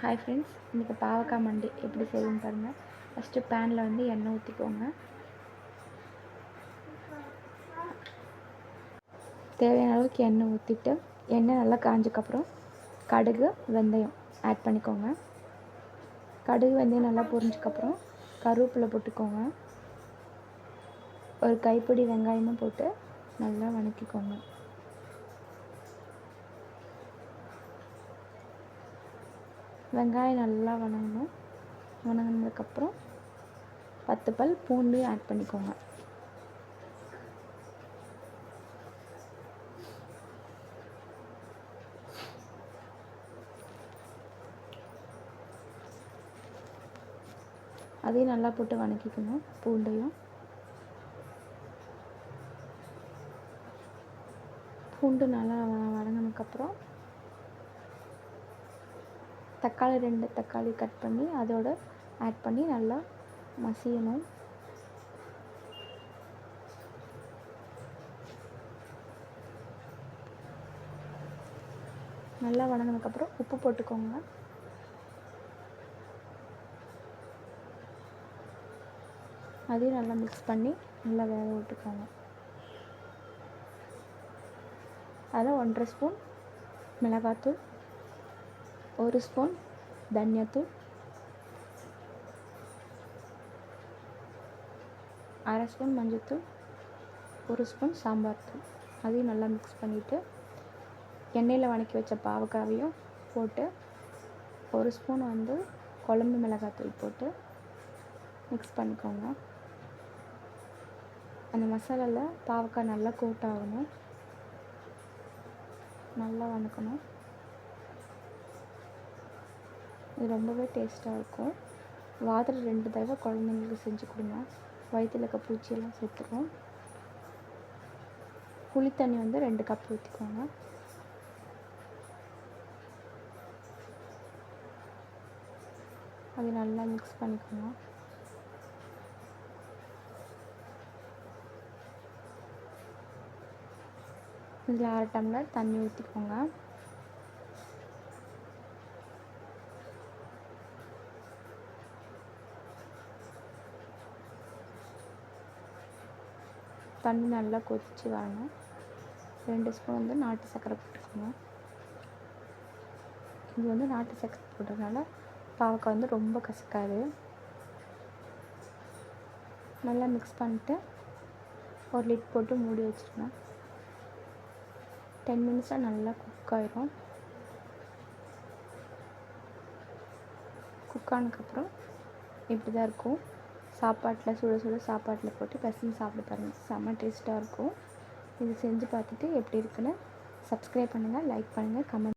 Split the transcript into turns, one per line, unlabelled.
Hi friends இன்றைக்கி பாவக்காய் மண்டி எப்படி செய்யுதுன்னு பாருங்கள் ஃபஸ்ட்டு பேனில் வந்து எண்ணெய் ஊற்றிக்கோங்க தேவையான அளவுக்கு எண்ணெய் ஊற்றிட்டு எண்ணெய் நல்லா காஞ்சக்கப்புறம் கடுகு வெந்தயம் ஆட் பண்ணிக்கோங்க. கடுகு வெந்தயம் நல்லா பொரிஞ்சக்கப்புறம் கருவேப்பிலை போட்டுக்கோங்க. ஒரு கைப்பிடி வெங்காயமும் போட்டு நல்லா வணக்கிக்கோங்க. வெங்காயம் நல்லா வணங்கணும். வணங்கினதுக்கப்புறம் பத்து பல் பூண்டு ஆட் பண்ணிக்கோங்க. அதையும் நல்லா போட்டு வணக்கிக்கணும் பூண்டையும். பூண்டு நல்லா வதங்கினதுக்கப்புறம் தக்காளி ரெண்டு தக்காளி கட் பண்ணி அதோட ஆட் பண்ணி நல்லா மசியணும். நல்லா வதங்கினதுக்கப்புறம் உப்பு போட்டுக்கோங்க. அதையும் நல்லா மிக்ஸ் பண்ணி நல்லா வேக விட்டுக்கோங்க. அதில் ஒன்றரை ஸ்பூன் மிளகாத்தூள் ஒரு ஸ்பூன் தனியாத்தூள் அரை ஸ்பூன் மஞ்சள்தூள் ஒரு ஸ்பூன் சாம்பார் தூள். அதையும் நல்லா மிக்ஸ் பண்ணிவிட்டு எண்ணெயில் வணக்கி வச்ச பாவக்காவையும் போட்டு ஒரு ஸ்பூன் வந்து குழம்பு மிளகாத்தூள் போட்டு மிக்ஸ் பண்ணிக்கோங்க. அந்த மசாலாவில் பாவக்காய் நல்லா கோட் ஆகணும். நல்லா வணக்கணும். இது ரொம்பவே டேஸ்ட்டாக இருக்கும். வாரத்தில் ரெண்டு தடவை குழந்தைங்களுக்கு செஞ்சு கொடுங்க. வயிற்றில் இருக்க பூச்சியெல்லாம் செத்துரும். புளி தண்ணி வந்து ரெண்டு கப் ஊற்றிக்கோங்க அது நல்லா மிக்ஸ் பண்ணிக்கோங்க. இதில் அரை டம்ளர் தண்ணி ஊற்றிக்கோங்க தண்ணி நல்லா கொதித்து வரணும். ரெண்டு ஸ்பூன் வந்து நாட்டு சர்க்கரை போட்டுக்கோங்க. இது வந்து நாட்டு சர்க்கரை போடுறதுனால பாவக்காய் வந்து ரொம்ப கசக்காது. நல்லா மிக்ஸ் பண்ணிட்டு ஒரு லிட் போட்டு மூடி வச்சுருங்க. டென் மினிட்ஸில் நல்லா குக் ஆயிரும். குக் ஆனதுக்கப்புறம் இப்படி தான் இருக்கும். சாப்பாட்டில் சுட சுட சாப்பாட்டில் போட்டு பசங்க சாப்பிட பாருங்கள் செம்ம டேஸ்ட்டாக இருக்கும். இது செஞ்சு பார்த்துட்டு எப்படி இருக்குன்னு சப்ஸ்கிரைப் பண்ணுங்கள் லைக் பண்ணுங்கள் கமெண்ட்